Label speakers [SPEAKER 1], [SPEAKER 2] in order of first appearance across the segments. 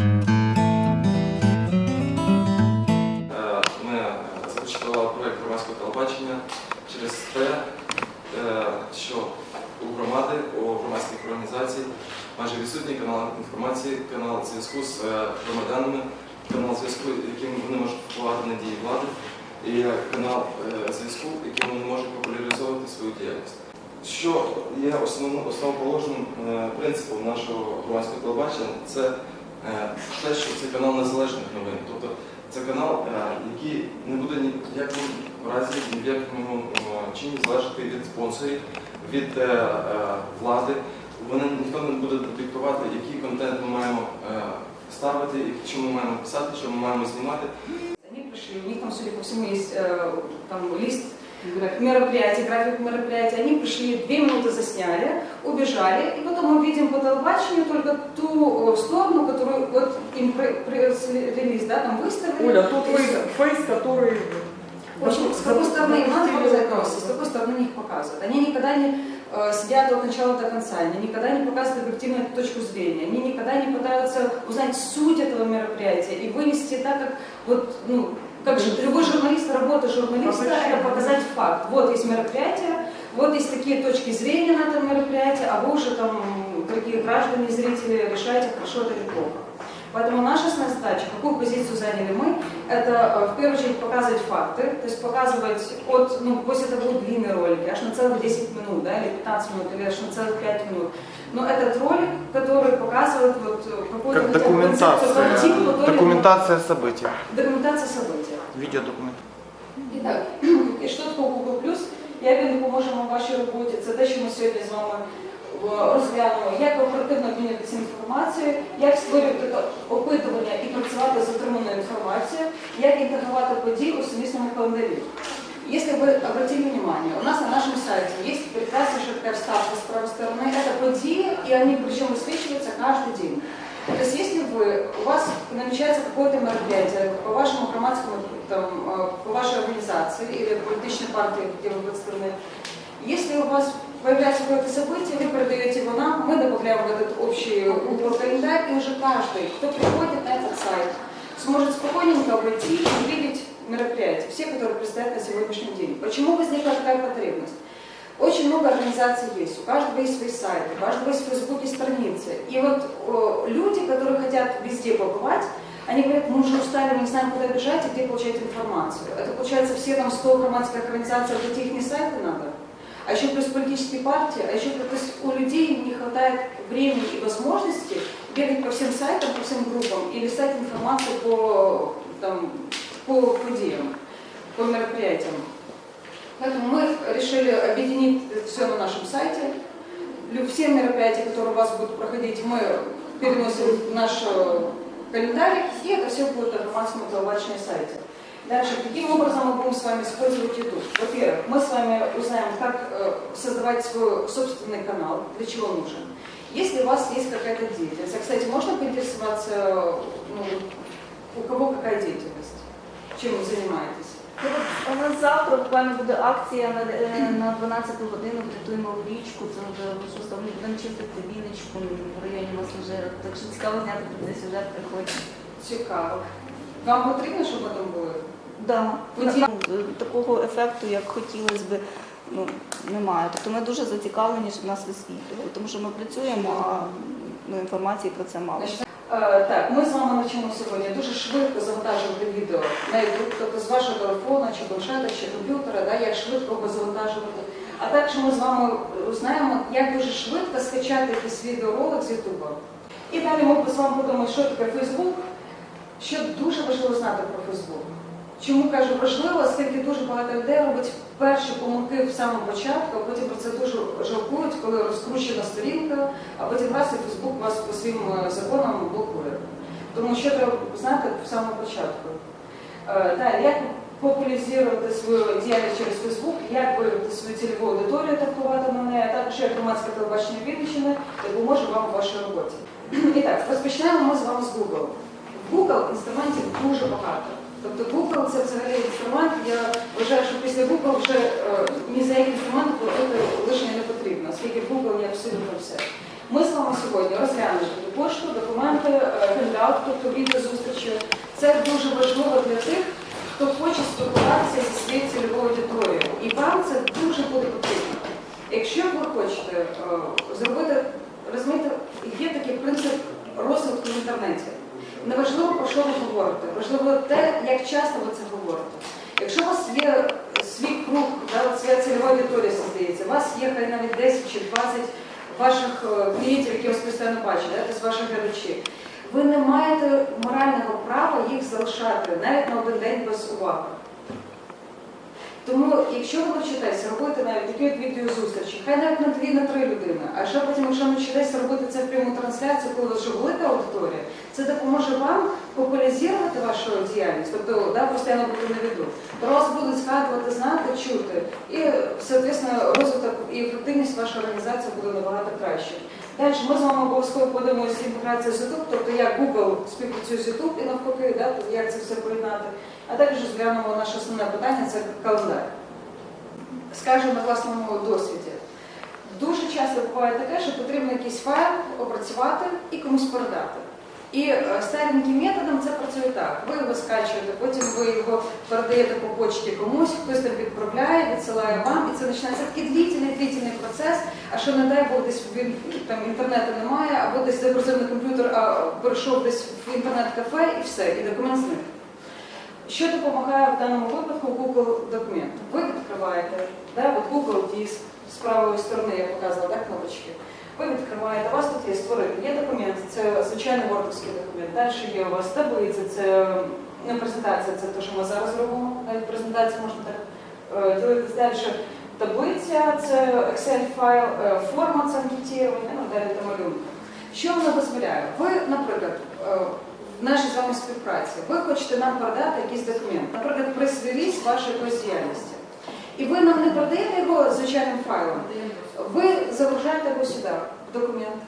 [SPEAKER 1] Е, Ми започаткували проєкт громадського телебачення через те, е, що у громади, у громадських організацій майже відсутній канал інформації, канал зв'язку з е, громадянами, канал зв'язку, яким вони можуть впливати на дії влади, і канал зв'язку, яким вони можуть популяризовувати свою діяльність. Що є основоположним принципом нашого громадського телебачення, це те, що це канал незалежних новин. Тобто це канал, е, який не буде ні в якому разі ні в якому е, чині залежати від спонсорів, від е, е, влади. Вони ніхто не буде диктувати, який контент ми маємо е, ставити, що ми маємо писати, що ми маємо знімати.
[SPEAKER 2] Они пришли, у них там, судя по есть э, там лист мероприятий, график мероприятий. Они пришли, две минуты засняли, убежали, и потом мы видим по телебачению только ту э, сторону, которую вот им пресс-релиз, да, там выставили.
[SPEAKER 3] Оля, тот фейс, фейс, который...
[SPEAKER 2] В общем, с какой стороны им надо показать с какой стороны их показывают. Они никогда не э, сидят от начала до конца, они никогда не показывают объективную точку зрения, они никогда не пытаются узнать суть этого мероприятия и вынести так, как вот, ну, как же любой журналист, работа журналиста, это показать факт. Вот есть мероприятие, вот есть такие точки зрения на этом мероприятии, а вы уже там, дорогие граждане, зрители, решаете, хорошо это или плохо. Поэтому наша основная задача, какую позицию заняли мы, это э, в первую очередь показывать факты, то есть показывать от, ну пусть это будут длинные ролики, аж на целых 10 минут, да, или 15 минут, или аж на целых 5 минут. Но этот ролик, который показывает вот э, какую-то
[SPEAKER 4] Как
[SPEAKER 2] хотя бы концепцию,
[SPEAKER 4] документация.
[SPEAKER 2] картинку, то ли-
[SPEAKER 4] Документация событий.
[SPEAKER 2] документация события.
[SPEAKER 4] Відеодокумент.
[SPEAKER 2] І так, і що таке Google Plus? Як він допоможе вам в вашій роботі? Це те, що ми сьогодні з вами е, розглянемо, як оперативно обмінюватися інформацією, як створювати та- опитування і працювати з отриманою інформацією, як інтегрувати події у сумісному календарі. Если вы обратили внимание, у нас на нашем сайте есть прекраснейшая такая вставка с правой стороны. Это подии, и они причем высвечиваются каждый день. То есть если вы, у вас намечается какое-то мероприятие по вашему громадскому, там, э, по вашей организации или политической партии, где вы представлены, если у вас появляется какое-то событие, вы передаете его нам, мы добавляем в этот общий упор календарь, и уже каждый, кто приходит на этот сайт, сможет спокойненько войти и увидеть мероприятия, все, которые предстоят на сегодняшний день. Почему возникла такая потребность? Очень много организаций есть, у каждого есть свои сайты, у каждого есть в Фейсбуке страницы. И вот о, люди, которые хотят везде побывать, они говорят, мы уже устали, мы не знаем, куда бежать и где получать информацию. Это получается все там 100 громадских организаций, вот эти их сайты надо. А еще плюс политические партии, а еще то у людей не хватает времени и возможности бегать по всем сайтам, по всем группам и листать информацию по, там, по подиям, по мероприятиям. Поэтому мы решили объединить все на нашем сайте. Все мероприятия, которые у вас будут проходить, мы переносим в наш э, календарь, и это все будет на громадском телебачении сайте. Дальше, каким образом мы будем с вами использовать YouTube? Во-первых, мы с вами узнаем, как э, создавать свой собственный канал, для чего нужен. Если у вас есть какая-то деятельность, а, кстати, можно поинтересоваться, э, ну, у кого какая деятельность, чем вы занимаетесь?
[SPEAKER 5] Ну, У нас завтра буквально буде акція на, е, на 12 годину, врятуємо річку, це вже шоста, ми будемо чистити Вінничку в районі Маслежира. Так що цікаво зняти цей сюжет приходить.
[SPEAKER 2] Цікаво. Вам потрібно, щоб ми там були?
[SPEAKER 5] Да. Ну, Такого ефекту, як хотілося б, ну, немає. Тобто ми дуже зацікавлені, щоб нас висвітлювали, тому що ми працюємо, а ну, інформації про це мало.
[SPEAKER 2] Е, так, ми з вами почнемо сьогодні дуже швидко завантажувати відео на YouTube, тобто з вашого телефона, чи планшета, чи комп'ютера, да, як швидко його завантажувати. А також ми з вами узнаємо, як дуже швидко скачати якийсь відеоролик з YouTube. І далі ми з вами подумаємо, що таке Facebook, що дуже важливо знати про Facebook. Чому кажу важливо, оскільки дуже багато людей робить перші помилки в самому початку, а потім про це дуже жалкують, коли розкручена сторінка, а потім раз і Фейсбук вас по своїм е, законам блокує. Тому що треба знати в самому початку. Е, Далі, як популяризувати свою діяльність через Фейсбук, як виявити свою цільову аудиторію та впливати на неї, а також як громадське телебачення Вінниччини допоможе вам у вашій роботі. І так, розпочнемо ми з вами з Google. В Google інструментів дуже багато. Тобто Google це взагалі інструмент, я вважаю, що після Google вже е, ні за які інструменти платити лишнє не потрібно, оскільки Google є абсолютно все. Ми з вами сьогодні розглянули пошту, документи, хендаут, тобто відеозустрічі. Це дуже важливо для тих, хто хоче спілкуватися зі своєю цільовою аудиторією. І вам це дуже буде потрібно. Якщо ви хочете е, зробити, розумієте, є такий принцип розвитку в інтернеті. Неважливо, про що ви говорите, важливо те, як часто ви це говорите. Якщо у вас є свій круг, да, своя цільова аудиторія здається, у вас є хай навіть 10 чи 20 ваших е, клієнтів, які вас постійно бачать, да, тобто ваших глядачів, ви не маєте морального права їх залишати навіть на один день без уваги. Тому, якщо ви навчитеся робити от відеозустрічі, хай навіть на дві, на три людини, а ще потім, якщо навчитеся робити це в пряму трансляцію, коли вже велика аудиторія, це допоможе вам популяризувати вашу діяльність, тобто да, постійно бути на віду. Про вас будуть згадувати, знати, чути, і, соответственно, розвиток і ефективність вашої організації буде набагато краще. Далі ми з вами обов'язково подивимося інтеграцію з YouTube, тобто як Google співпрацює з YouTube і навпаки, да, як це все поєднати. А також розглянемо наше основне питання це календар. Скажу на власному досвіді. Дуже часто буває таке, що потрібно якийсь файл опрацювати і комусь передати. І е, стареньким методом це працює так. Ви його скачуєте, потім ви його передаєте по почті комусь, хтось там відправляє, відсилає вам, і це починається такий длительний, длительний процес. А що не дай Бог десь він там інтернету немає, або десь загрузив на комп'ютер, а перейшов десь в інтернет-кафе і все, і документ зник. Що допомагає в даному випадку Google документ? Ви відкриваєте, да, от Google Диск з правої сторони, я показувала так, кнопочки. Ви відкриваєте, у вас тут є створити, є документ, це звичайний вордовський документ. Далі є у вас таблиця, це не презентація, це те, що ми зараз робимо. Навіть презентація можна так е, ділитися далі. Таблиця, це Excel файл, е, форма це анкетування, ну далі та малюнка. Що вона дозволяє? Ви, наприклад, е, нашій з вами співпраці, ви хочете нам передати якийсь документ, наприклад, прес-реліз вашої діяльності. І ви нам не передаєте його звичайним файлом, ви загружаєте його сюди, в документ,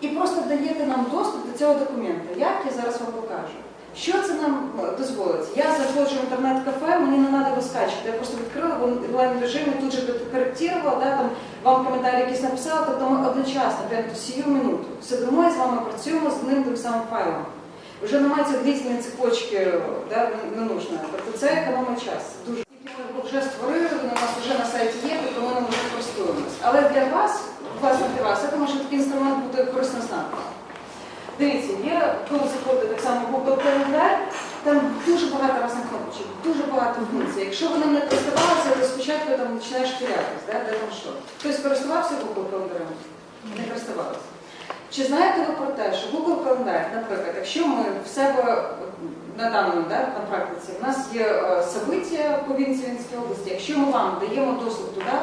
[SPEAKER 2] і просто даєте нам доступ до цього документа. Як я зараз вам покажу? Що це нам е, дозволить? Я заходжу в інтернет-кафе, мені не треба його скачувати. Я просто відкрила в онлайн режимі, тут же корректувала, да, там, вам коментарі якісь написала, тобто ми одночасно, прямо сію минуту, сидимо і з вами працюємо з одним тим самим файлом. Вже немає длительної цепочки, да, не, не нужно. Тобто це економить час. Дуже ми вже створили, у нас вже на сайті є, тобто ми ним вже користуємось. Але для вас, власне для вас, це може такий інструмент буде корисно знати. Дивіться, є, коли заходите так само Google календар, там дуже багато різних кнопочок, дуже багато функцій. Якщо ви не користувалися, то спочатку там починаєш терятись, да, де там що. Хтось користувався Google календарем? Не користувався. Чи знаєте ви про те, що якщо ми в себе на даному да, на практиці, в нас є е, собиття по Вінницькій області, якщо ми вам даємо доступ туди,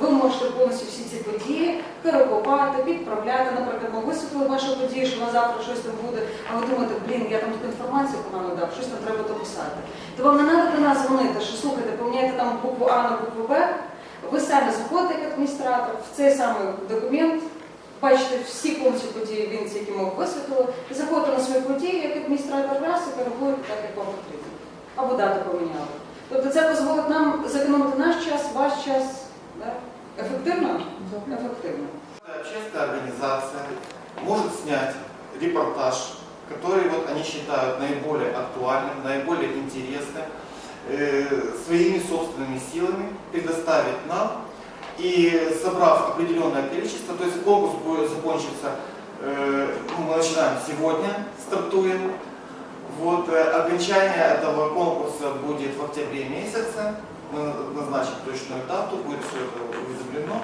[SPEAKER 2] ви можете повністю всі ці події перекопати, підправляти. Наприклад, ми висвітлили вашу подію, що на завтра щось там буде, а ви думаєте, блін, я там таку інформацію погано дав, щось там треба дописати. То вам не треба до нас дзвонити, що слухайте, поміняйте там букву А на букву Б. Ви самі заходите як адміністратор в цей самий документ, бачите всі повністю події Вінниці, які ми висвітлили, і заходите на свою подію як адміністратор раз і переходите так, як вам потрібно. Або дату поміняли. Тобто це дозволить нам зекономити наш час, ваш час. Да? Ефективно? Ефективно.
[SPEAKER 4] Общественная организация может снять репортаж, который вот они считают наиболее актуальным, наиболее интересным, э, своими собственными силами предоставить нам и собрав определенное количество, то есть конкурс будет закончиться, э, ну, мы начинаем сегодня, стартуем, вот, э, окончание этого конкурса будет в октябре месяце, мы назначим точную дату, будет все это уведомлено.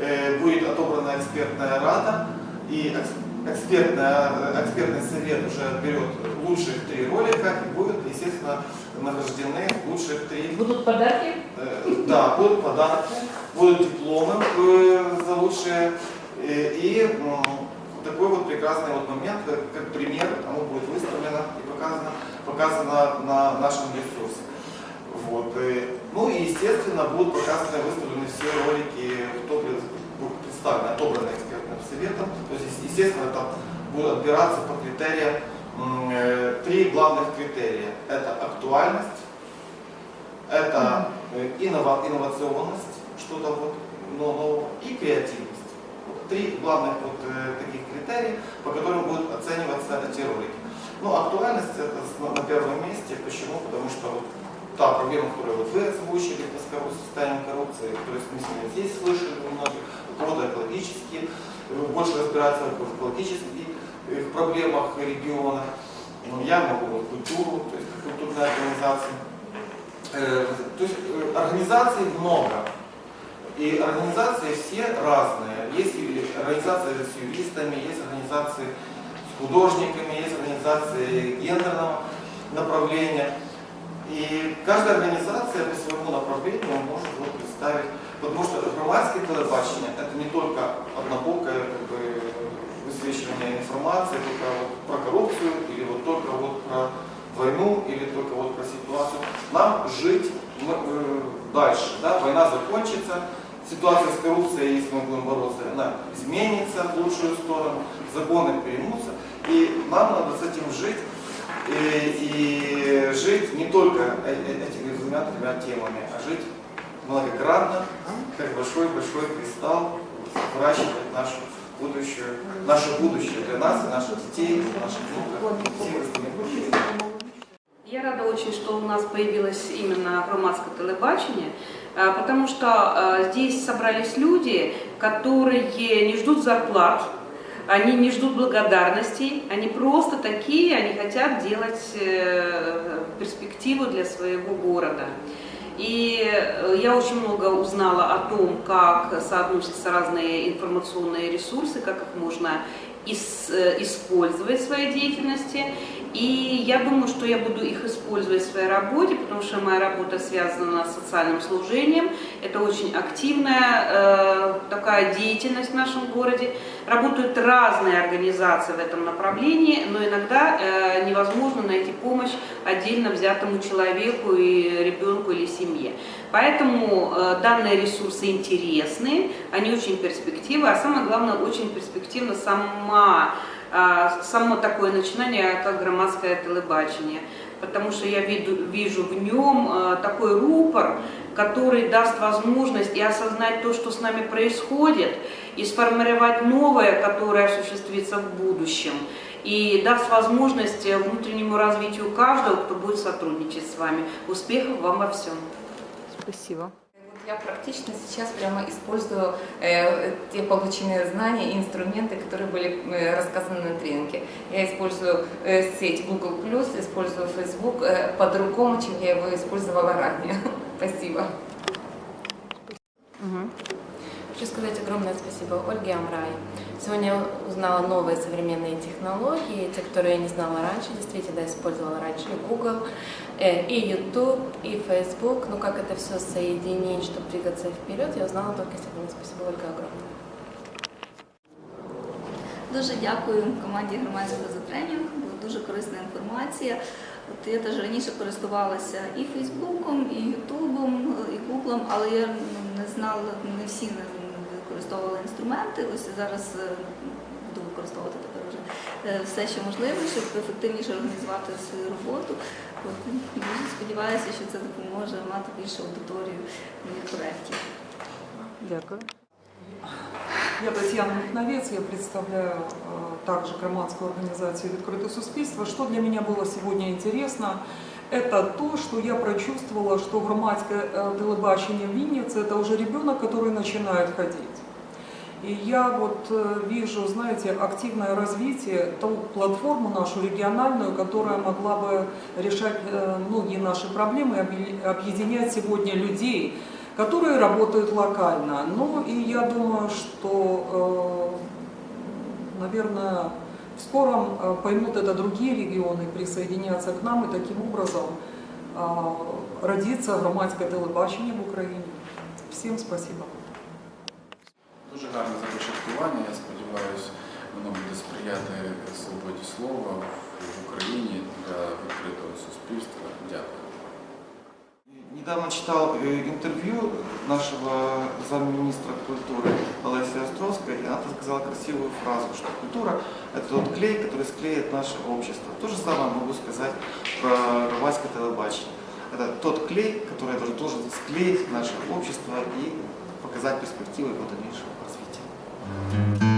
[SPEAKER 4] Э, будет отобрана экспертная рада, и экс- экспертная, э, экспертный совет уже отберет лучших три ролика и будут, естественно, награждены лучших три.
[SPEAKER 3] Будут подарки?
[SPEAKER 4] Э, Да, будут подарки, будут дипломы э, за лучшие. э, И такой вот прекрасный вот момент, как, как пример, оно будет выставлено и показано, показано на нашем ресурсе. Вот. э, Ну и, естественно, будут показаны, выставлены все ролики, кто пред- будут представлены, отобраны экспертным советом. То есть, естественно, там будут отбираться по критериям э, три главных критерия. Это актуальность, это э, иннова- инновационность, что-то вот но- нового, и креативность. три главных вот э, таких критерия, по которым будут оцениваться эти ролики. Ну, актуальность это на первом месте. Почему? Потому что вот та проблема, которую вот вы озвучили, это с корру- состоянием коррупции, то есть мы сегодня здесь слышали у многих, кого-то экологические, э, больше разбираться в экологических э, проблемах региона. Ну, Я могу вот культуру, то есть культурные организации. Э, То есть э, организаций много. И организации все разные. Есть организации с юристами, есть организации с художниками, есть организации гендерного направления. И каждая организация по своему направлению может вот представить, потому что громадское телебачение это не только однобокое как бы, высвечивание информации только вот про коррупцию или вот только вот про войну или только вот про ситуацию. Нам жить мы, э, дальше, да, война закончится, ситуация с коррупцией, если мы будем бороться, она изменится в лучшую сторону, законы примутся, и нам надо с этим жить, и, и жить не только э- э- этими двумя-тремя темами, а жить многогранно, как большой-большой кристалл, выращивать нашу будущее, наше будущее для нас и наших детей, наших внуков.
[SPEAKER 3] Я рада очень, что у нас появилось именно громадское телебачение, потому что э, здесь собрались люди, которые не ждут зарплат, они не ждут благодарностей, они просто такие, они хотят делать э, перспективу для своего города. И э, я очень много узнала о том, как соотносятся разные информационные ресурсы, как их можно э, использовать в своей деятельности. И я думаю, что я буду их использовать в своей работе, потому что моя работа связана с социальным служением. Это очень активная э, такая деятельность в нашем городе. Работают разные организации в этом направлении, но иногда э, невозможно найти помощь отдельно взятому человеку и ребенку или семье. Поэтому э, данные ресурсы интересны, они очень перспективны, а самое главное, очень перспективна сама само такое начинание, как громадское телебачение. Потому что я виду- вижу в нем а, такой рупор, который даст возможность и осознать то, что с нами происходит, и сформировать новое, которое осуществится в будущем. И даст возможность э, внутреннему развитию каждого, кто будет сотрудничать с вами. Успехов вам во всем.
[SPEAKER 5] Спасибо.
[SPEAKER 6] Я практично сейчас прямо использую э, те полученные знания и инструменты, которые были э, рассказаны на тренинге. Я использую э, сеть Google+, использую Facebook э, по-другому, чем я его использовала ранее. Спасибо.
[SPEAKER 7] Хочу сказать огромное спасибо Ольге Амрай. Сегодня узнала новые современные технологии, те, которые я не знала раньше, действительно использовала раньше Google, и YouTube, и Facebook. Но как это все соединить, чтобы двигаться вперед, я узнала только сегодня. Спасибо, Ольга, огромное.
[SPEAKER 5] Дуже дякую команді громадського за тренінг, була дуже корисна інформація. От я теж раніше користувалася і Фейсбуком, і Ютубом, і Гуглом, але я ну, не знала, не всі не використовували інструменти. Ось зараз е, буду використовувати тепер вже е, все, що можливо, щоб ефективніше організувати свою роботу. От, дуже сподіваюся, що це допоможе мати більшу аудиторію моїх проєктів.
[SPEAKER 8] Дякую. Я Татьяна Михновец, я представляю э, также громадскую организацию «Открытое суспільство». Что для меня было сегодня интересно, это то, что я прочувствовала, что громадское э, телебачение в Виннице – это уже ребенок, который начинает ходить. И я вот э, вижу, знаете, активное развитие, ту платформу нашу региональную, которая могла бы решать э, многие наши проблемы, объединять сегодня людей, которые работают локально. Ну и я думаю, что, э, наверное, в скором поймут это другие регионы, присоединятся к нам, и таким образом родится громадское телебачение в Украине. Всем спасибо.
[SPEAKER 9] Дуже гарне започаткування. Я сподіваюся, воно буде сприяти свободі слова в Україні для відкритого суспільства. Дякую.
[SPEAKER 4] Недавно читал э, интервью нашего замминистра культуры Олеси Островской, и она сказала красивую фразу, что культура – это тот клей, который склеит наше общество. То же самое могу сказать про громадское телебачение. Это тот клей, который должен, должен склеить наше общество и показать перспективы его дальнейшего развития.